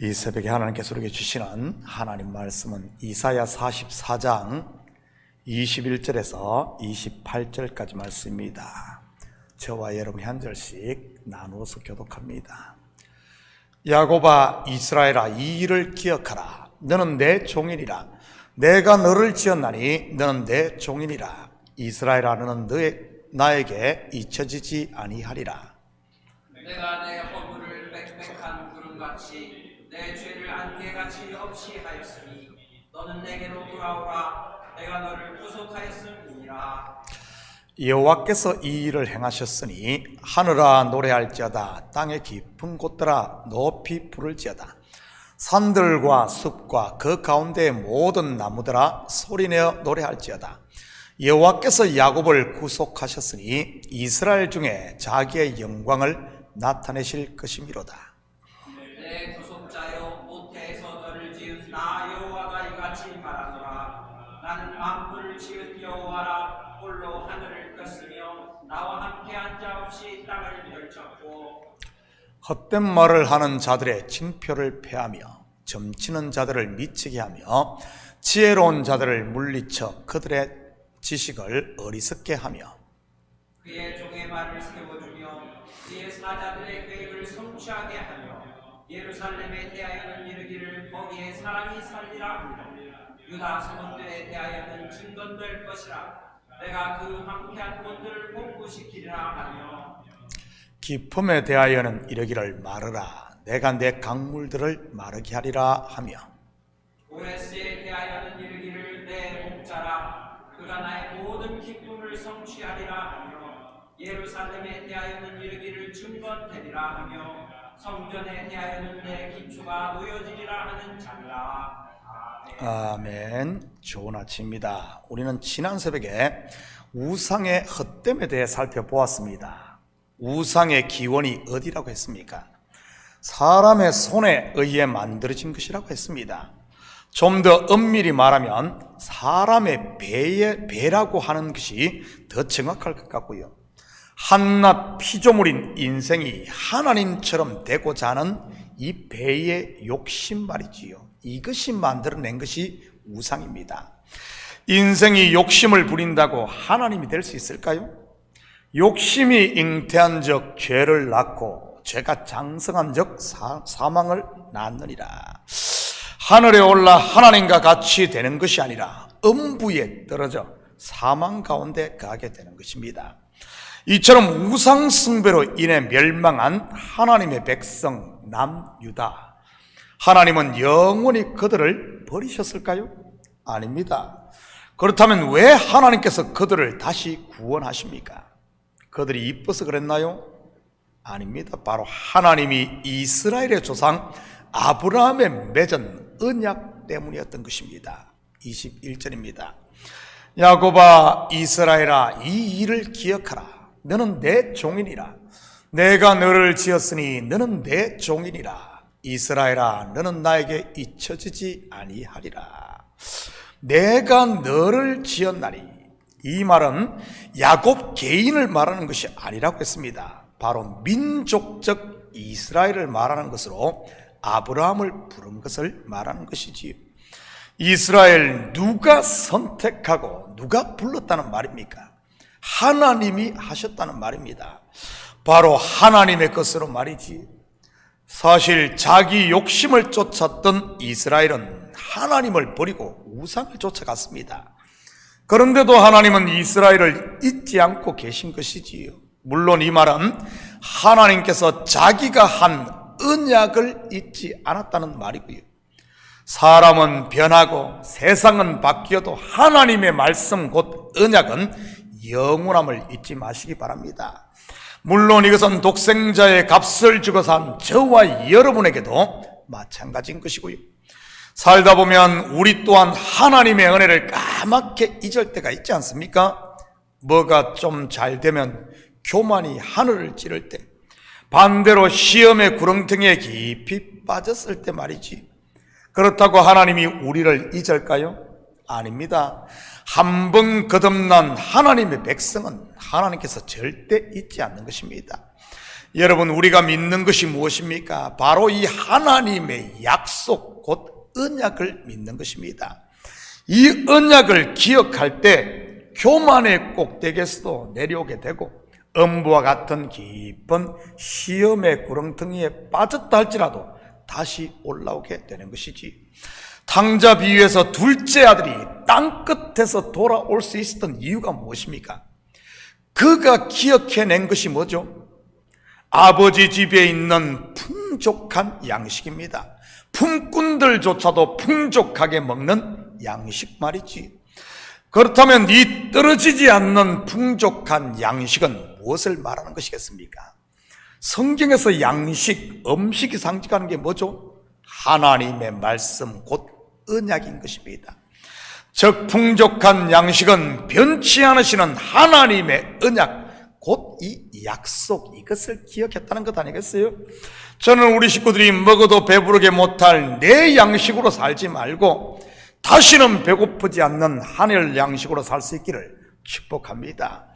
이 새벽에 하나님께서 우리에게 주시는 하나님 말씀은 이사야 44장 21절에서 28절까지 말씀입니다. 저와 여러분 한 절씩 나누어서 교독합니다. 야곱아 이스라엘아 이 일을 기억하라 너는 내 종이니라 내가 너를 지었나니 너는 내 종이니라 이스라엘아 너는 너의 나에게 잊혀지지 아니하리라 내가 내 허물을 빽빽한 구름같이 내 죄를 안개같이 없이 하였으니 너는 내게로 돌아오라. 내가 너를 구속하였음이니라. 여호와께서 이 일을 행하셨으니 하늘아 노래할지어다. 땅의 깊은 곳들아 높이 부를지어다. 산들과 숲과 그 가운데의 모든 나무들아 소리내어 노래할지어다. 여호와께서 야곱을 구속하셨으니 이스라엘 중에 자기의 영광을 나타내실 것이미로다. 내 말하노라 나는 만물을 지은 여호와라. 홀로 하늘을 떴으며 나와 함께 한자 없이 땅을 펼쳤고 헛된 말을 하는 자들의 징표를 패하며 점치는 자들을 미치게 하며 지혜로운 자들을 물리쳐 그들의 지식을 어리석게 하며 그의 종의 말을 세워주며 그의 사자들의 계획을 성취하게 하며 예루살렘에 대하여는 이르기를 거기에 사람이 살리라 유다 성원들에 대하여는 증건될 것이라. 내가 그 황폐한 곳들을 복구시키리라 하며 기품에 대하여는 이르기를 말하라. 내가 내 강물들을 마르게 하리라 하며. 오레스에 대하여는 이르기를 내 목자라. 그가 나의 모든 기쁨을 성취하리라 하며 예루살렘에 대하여는 이르기를 증건되리라 하며 성전에 대하여는 내 기초가 놓여지리라 하는 자니라 아멘. 좋은 아침입니다. 우리는 지난 새벽에 우상의 헛됨에 대해 살펴보았습니다. 우상의 기원이 어디라고 했습니까? 사람의 손에 의해 만들어진 것이라고 했습니다. 좀 더 엄밀히 말하면 사람의 배에, 배라고 하는 것이 더 정확할 것 같고요. 한낱 피조물인 인생이 하나님처럼 되고자 하는 이 배의 욕심 말이지요. 이것이 만들어낸 것이 우상입니다. 인생이 욕심을 부린다고 하나님이 될 수 있을까요? 욕심이 잉태한 적 죄를 낳고 죄가 장성한 적 사, 사망을 낳느니라. 하늘에 올라 하나님과 같이 되는 것이 아니라 음부에 떨어져 사망 가운데 가게 되는 것입니다. 이처럼 우상 숭배로 인해 멸망한 하나님의 백성 남유다. 하나님은 영원히 그들을 버리셨을까요? 아닙니다. 그렇다면 왜 하나님께서 그들을 다시 구원하십니까? 그들이 이뻐서 그랬나요? 아닙니다. 바로 하나님이 이스라엘의 조상 아브라함의 맺은 언약 때문이었던 것입니다. 21절입니다. 야곱아 이스라엘아 이 일을 기억하라. 너는 내 종이니라. 내가 너를 지었으니 너는 내 종이니라. 이스라엘아 너는 나에게 잊혀지지 아니하리라. 내가 너를 지었나니 이 말은 야곱 개인을 말하는 것이 아니라고 했습니다. 바로 민족적 이스라엘을 말하는 것으로 아브라함을 부른 것을 말하는 것이지요. 이스라엘 누가 선택하고 누가 불렀다는 말입니까? 하나님이 하셨다는 말입니다. 바로 하나님의 것으로 말이지. 사실 자기 욕심을 쫓았던 이스라엘은 하나님을 버리고 우상을 쫓아갔습니다. 그런데도 하나님은 이스라엘을 잊지 않고 계신 것이지요. 물론 이 말은 하나님께서 자기가 한 언약을 잊지 않았다는 말이고요. 사람은 변하고 세상은 바뀌어도 하나님의 말씀 곧 언약은 영원함을 잊지 마시기 바랍니다. 물론 이것은 독생자의 값을 주고 산 저와 여러분에게도 마찬가지인 것이고요. 살다 보면 우리 또한 하나님의 은혜를 까맣게 잊을 때가 있지 않습니까? 뭐가 좀 잘 되면 교만이 하늘을 찌를 때, 반대로 시험의 구렁텅이에 깊이 빠졌을 때 말이지. 그렇다고 하나님이 우리를 잊을까요? 아닙니다. 한 번 거듭난 하나님의 백성은 하나님께서 절대 잊지 않는 것입니다. 여러분, 우리가 믿는 것이 무엇입니까? 바로 이 하나님의 약속, 곧 언약을 믿는 것입니다. 이 언약을 기억할 때 교만의 꼭대기에서도 내려오게 되고 음부와 같은 깊은 시험의 구렁텅이에 빠졌다 할지라도 다시 올라오게 되는 것이지. 탕자 비유에서 둘째 아들이 땅 끝에서 돌아올 수 있었던 이유가 무엇입니까? 그가 기억해낸 것이 뭐죠? 아버지 집에 있는 풍족한 양식입니다. 품꾼들조차도 풍족하게 먹는 양식 말이지. 그렇다면 이 떨어지지 않는 풍족한 양식은 무엇을 말하는 것이겠습니까? 성경에서 양식, 음식이 상징하는 게 뭐죠? 하나님의 말씀, 곧 언약인 것입니다. 즉, 풍족한 양식은 변치 않으시는 하나님의 언약, 곧 이 약속, 이것을 기억했다는 것 아니겠어요? 저는 우리 식구들이 먹어도 배부르게 못할 내 양식으로 살지 말고 다시는 배고프지 않는 하늘 양식으로 살 수 있기를 축복합니다.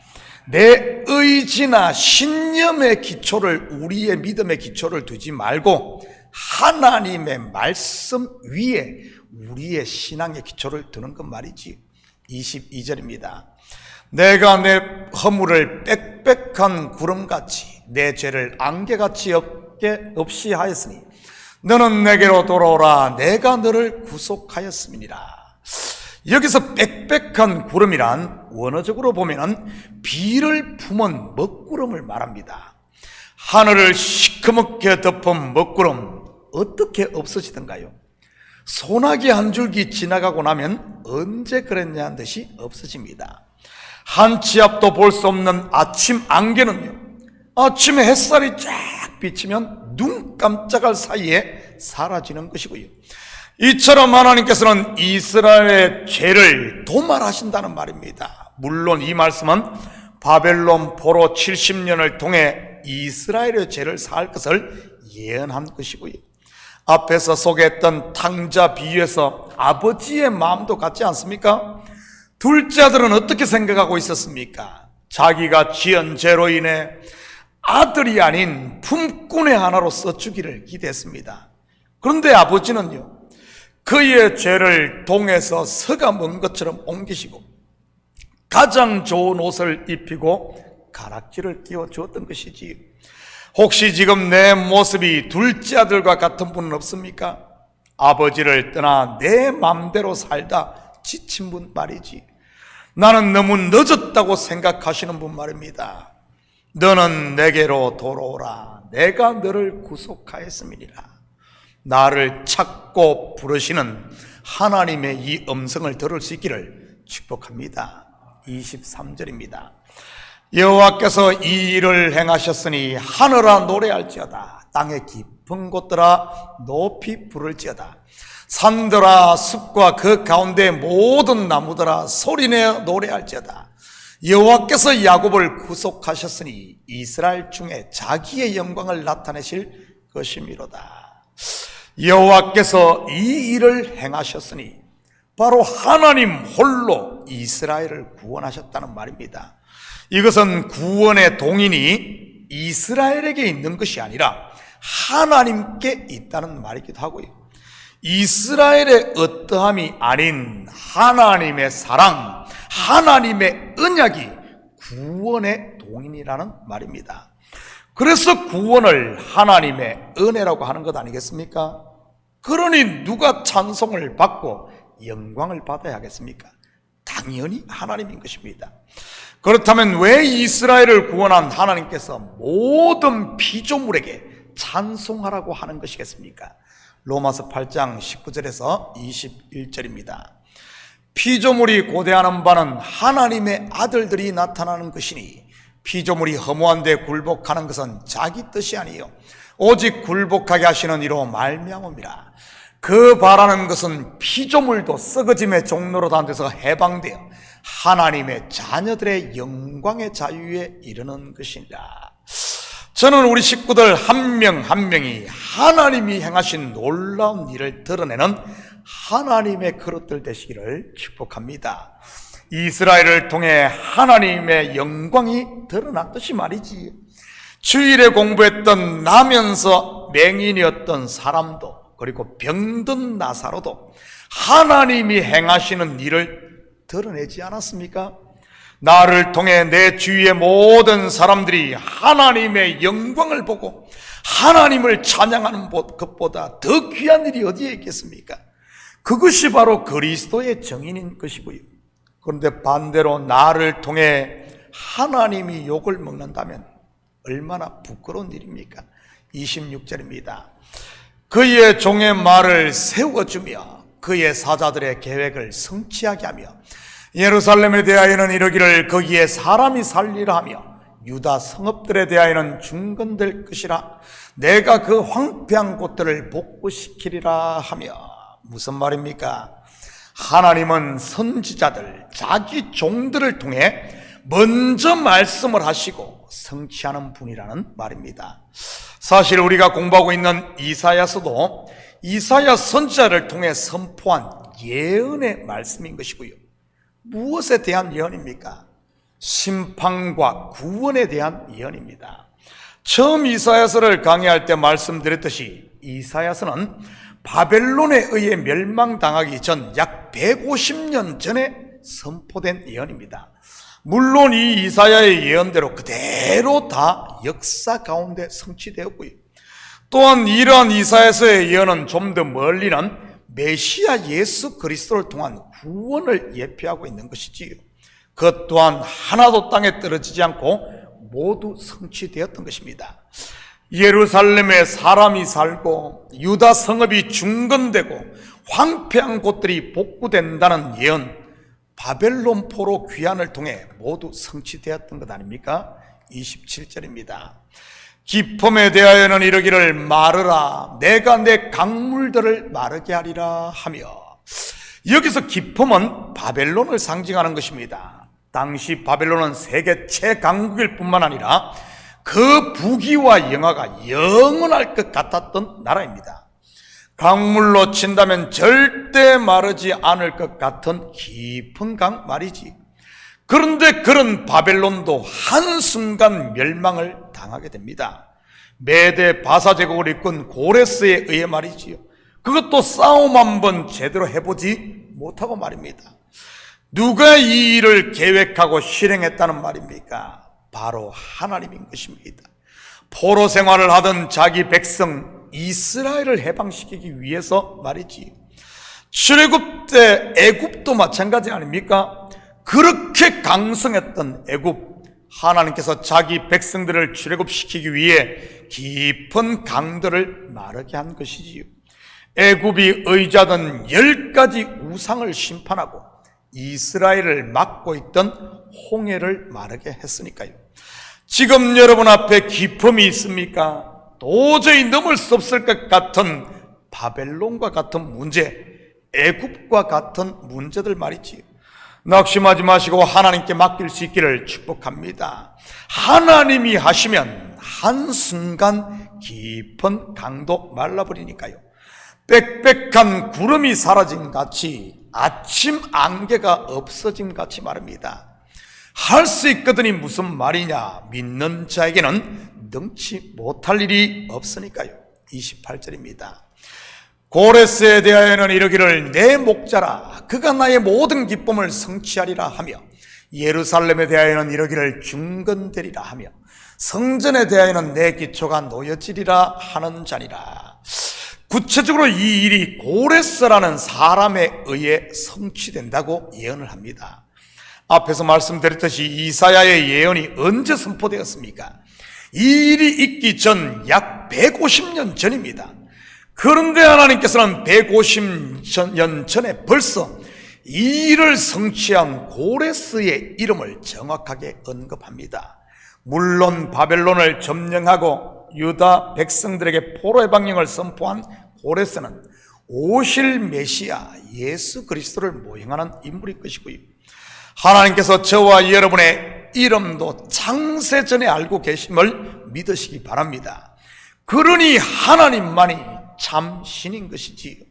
내 의지나 신념의 기초를 우리의 믿음의 기초를 두지 말고 하나님의 말씀 위에 우리의 신앙의 기초를 두는 것 말이지. 22절입니다. 내가 내 허물을 빽빽한 구름같이 내 죄를 안개같이 없게 없이 하였으니 너는 내게로 돌아오라 내가 너를 구속하였음이니라. 여기서 빽빽한 구름이란 원어적으로 보면은 비를 품은 먹구름을 말합니다. 하늘을 시커멓게 덮은 먹구름 어떻게 없어지던가요? 소나기 한 줄기 지나가고 나면 언제 그랬냐는 듯이 없어집니다. 한 치 앞도 볼 수 없는 아침 안개는요. 아침에 햇살이 쫙 비치면 눈 깜짝할 사이에 사라지는 것이고요. 이처럼 하나님께서는 이스라엘의 죄를 도말하신다는 말입니다. 물론 이 말씀은 바벨론 포로 70년을 통해 이스라엘의 죄를 살 것을 예언한 것이고요. 앞에서 소개했던 탕자 비유에서 아버지의 마음도 같지 않습니까? 둘째 아들은 어떻게 생각하고 있었습니까? 자기가 지은 죄로 인해 아들이 아닌 품꾼의 하나로 써주기를 기대했습니다. 그런데 아버지는요, 그의 죄를 동에서 서가 먼 것처럼 옮기시고 가장 좋은 옷을 입히고 가락지를 끼워 주었던 것이지. 혹시 지금 내 모습이 둘째 아들과 같은 분은 없습니까? 아버지를 떠나 내 맘대로 살다 지친 분 말이지. 나는 너무 늦었다고 생각하시는 분 말입니다. 너는 내게로 돌아오라. 내가 너를 구속하였음이니라. 나를 찾고 부르시는 하나님의 이 음성을 들을 수 있기를 축복합니다. 23절입니다. 여호와께서 이 일을 행하셨으니 하늘아 노래할지어다. 땅의 깊은 곳들아 높이 부를지어다. 산들아 숲과 그 가운데 모든 나무들아 소리내어 노래할지어다. 여호와께서 야곱을 구속하셨으니 이스라엘 중에 자기의 영광을 나타내실 것이미로다. 여호와께서 이 일을 행하셨으니 바로 하나님 홀로 이스라엘을 구원하셨다는 말입니다. 이것은 구원의 동인이 이스라엘에게 있는 것이 아니라 하나님께 있다는 말이기도 하고요. 이스라엘의 어떠함이 아닌 하나님의 사랑, 하나님의 언약이 구원의 동인이라는 말입니다. 그래서 구원을 하나님의 은혜라고 하는 것 아니겠습니까? 그러니 누가 찬송을 받고 영광을 받아야 하겠습니까? 당연히 하나님인 것입니다. 그렇다면 왜 이스라엘을 구원한 하나님께서 모든 피조물에게 찬송하라고 하는 것이겠습니까? 로마서 8장 19절에서 21절입니다. 피조물이 고대하는 바는 하나님의 아들들이 나타나는 것이니 피조물이 허무한 데 굴복하는 것은 자기 뜻이 아니요 오직 굴복하게 하시는 이로 말미암음이라. 그 바라는 것은 피조물도 썩어짐의 종로로 단돼서 해방되어 하나님의 자녀들의 영광의 자유에 이르는 것이니라. 저는 우리 식구들 한명한 명이 하나님이 행하신 놀라운 일을 드러내는 하나님의 그릇들 되시기를 축복합니다. 이스라엘을 통해 하나님의 영광이 드러났듯이 말이지. 주일에 공부했던 나면서 맹인이었던 사람도 그리고 병든 나사로도 하나님이 행하시는 일을 드러내지 않았습니까? 나를 통해 내 주위의 모든 사람들이 하나님의 영광을 보고 하나님을 찬양하는 것보다 더 귀한 일이 어디에 있겠습니까? 그것이 바로 그리스도의 정인인 것이고요. 그런데 반대로 나를 통해 하나님이 욕을 먹는다면 얼마나 부끄러운 일입니까? 26절입니다. 그의 종의 말을 세워주며 그의 사자들의 계획을 성취하게 하며 예루살렘에 대하여는 이르기를 거기에 사람이 살리라 하며 유다 성읍들에 대하여는 중건될 것이라 내가 그 황폐한 곳들을 복구시키리라 하며 무슨 말입니까? 하나님은 선지자들, 자기 종들을 통해 먼저 말씀을 하시고 성취하는 분이라는 말입니다. 사실 우리가 공부하고 있는 이사야서도 이사야 선지자를 통해 선포한 예언의 말씀인 것이고요. 무엇에 대한 예언입니까? 심판과 구원에 대한 예언입니다. 처음 이사야서를 강의할 때 말씀드렸듯이 이사야서는 바벨론에 의해 멸망당하기 전 약 150년 전에 선포된 예언입니다. 물론 이 이사야의 예언대로 그대로 다 역사 가운데 성취되었고요. 또한 이러한 이사야서의 예언은 좀 더 멀리는 메시아 예수 그리스도를 통한 구원을 예표하고 있는 것이지요. 그것 또한 하나도 땅에 떨어지지 않고 모두 성취되었던 것입니다. 예루살렘에 사람이 살고 유다 성읍이 중건되고 황폐한 곳들이 복구된다는 예언 바벨론 포로 귀환을 통해 모두 성취되었던 것 아닙니까? 27절입니다. 기품에 대하여는 이르기를 마르라 내가 내 강물들을 마르게 하리라 하며 여기서 기품은 바벨론을 상징하는 것입니다. 당시 바벨론은 세계 최강국일 뿐만 아니라 그 부귀와 영화가 영원할 것 같았던 나라입니다. 강물로 친다면 절대 마르지 않을 것 같은 깊은 강 말이지. 그런데 그런 바벨론도 한순간 멸망을 당하게 됩니다. 메대 바사 제국을 이끈 고레스에 의해 말이지요. 그것도 싸움 한번 제대로 해보지 못하고 말입니다. 누가 이 일을 계획하고 실행했다는 말입니까? 바로 하나님인 것입니다. 포로 생활을 하던 자기 백성 이스라엘을 해방시키기 위해서 말이지. 출애굽 때 애굽도 마찬가지 아닙니까? 그렇게 강성했던 애굽 하나님께서 자기 백성들을 출애굽시키기 위해 깊은 강들을 마르게 한 것이지요. 애굽이 의자던 열 가지 우상을 심판하고 이스라엘을 막고 있던 홍해를 마르게 했으니까요. 지금 여러분 앞에 기품이 있습니까? 도저히 넘을 수 없을 것 같은 바벨론과 같은 문제, 애굽과 같은 문제들 말이지요. 낙심하지 마시고 하나님께 맡길 수 있기를 축복합니다. 하나님이 하시면 한순간 깊은 강도 말라버리니까요. 빽빽한 구름이 사라진 같이 아침 안개가 없어진 같이 말입니다. 할 수 있거든이 무슨 말이냐? 믿는 자에게는 능치 못할 일이 없으니까요. 28절입니다. 고레스에 대하여는 이르기를 내 목자라 그가 나의 모든 기쁨을 성취하리라 하며 예루살렘에 대하여는 이르기를 중건되리라 하며 성전에 대하여는 내 기초가 놓여지리라 하는 자니라. 구체적으로 이 일이 고레스라는 사람에 의해 성취된다고 예언을 합니다. 앞에서 말씀드렸듯이 이사야의 예언이 언제 선포되었습니까? 이 일이 있기 전 약 150년 전입니다. 그런데 하나님께서는 150년 전에 벌써 이 일을 성취한 고레스의 이름을 정확하게 언급합니다. 물론 바벨론을 점령하고 유다 백성들에게 포로의 방령을 선포한 고레스는 오실 메시아 예수 그리스도를 모형하는 인물일 것이고요. 하나님께서 저와 여러분의 이름도 창세 전에 알고 계심을 믿으시기 바랍니다. 그러니 하나님만이 참 신인 것이지요.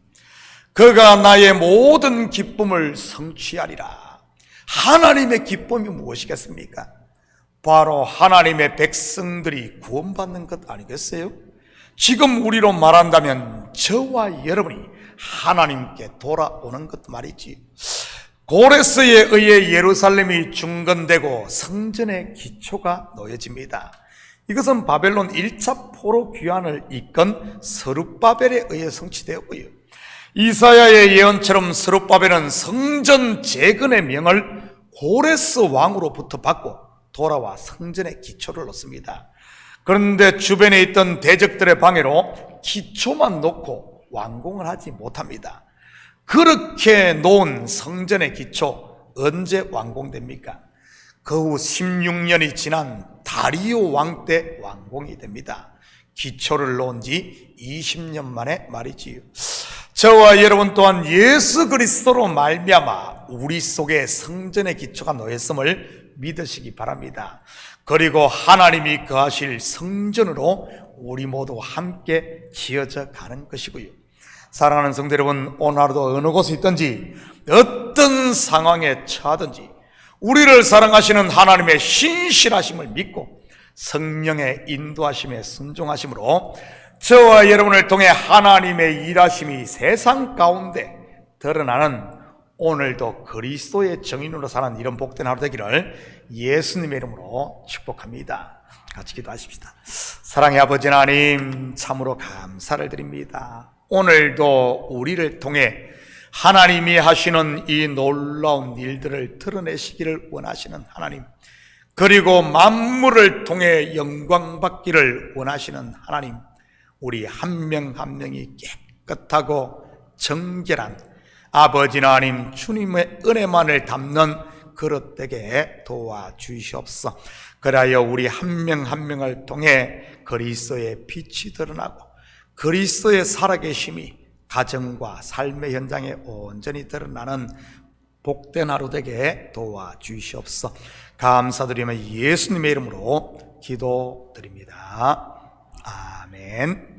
그가 나의 모든 기쁨을 성취하리라. 하나님의 기쁨이 무엇이겠습니까? 바로 하나님의 백성들이 구원받는 것 아니겠어요? 지금 우리로 말한다면 저와 여러분이 하나님께 돌아오는 것 말이지. 고레스에 의해 예루살렘이 중건되고 성전의 기초가 놓여집니다. 이것은 바벨론 1차 포로 귀환을 이끈 서룹바벨에 의해 성취되었고요. 이사야의 예언처럼 서룹바벨은 성전 재건의 명을 고레스 왕으로부터 받고 돌아와 성전의 기초를 놓습니다. 그런데 주변에 있던 대적들의 방해로 기초만 놓고 완공을 하지 못합니다. 그렇게 놓은 성전의 기초 언제 완공됩니까? 그 후 16년이 지난 다리오 왕 때 완공이 됩니다. 기초를 놓은 지 20년 만에 말이지요. 저와 여러분 또한 예수 그리스도로 말미암아 우리 속에 성전의 기초가 놓였음을 믿으시기 바랍니다. 그리고 하나님이 거하실 성전으로 우리 모두 함께 지어져 가는 것이고요. 사랑하는 성도 여러분, 오늘 하루도 어느 곳에 있든지 어떤 상황에 처하든지 우리를 사랑하시는 하나님의 신실하심을 믿고 성령의 인도하심에 순종하심으로 저와 여러분을 통해 하나님의 일하심이 세상 가운데 드러나는 오늘도 그리스도의 정인으로 사는 이런 복된 하루 되기를 예수님의 이름으로 축복합니다. 같이 기도하십시다. 사랑의 아버지 하나님 참으로 감사를 드립니다. 오늘도 우리를 통해 하나님이 하시는 이 놀라운 일들을 드러내시기를 원하시는 하나님 그리고 만물을 통해 영광 받기를 원하시는 하나님 우리 한 명한 명이 깨끗하고 정결한 아버지 하나님 주님의 은혜만을 담는 그릇 되게 도와주시옵소서. 그리하여 우리 한 명한 명을 통해 그리스도의 빛이 드러나고 그리스도의 살아계심이 가정과 삶의 현장에 온전히 드러나는 복된 하루 되게 도와주시옵소서. 감사드리며 예수님의 이름으로 기도드립니다. 아멘.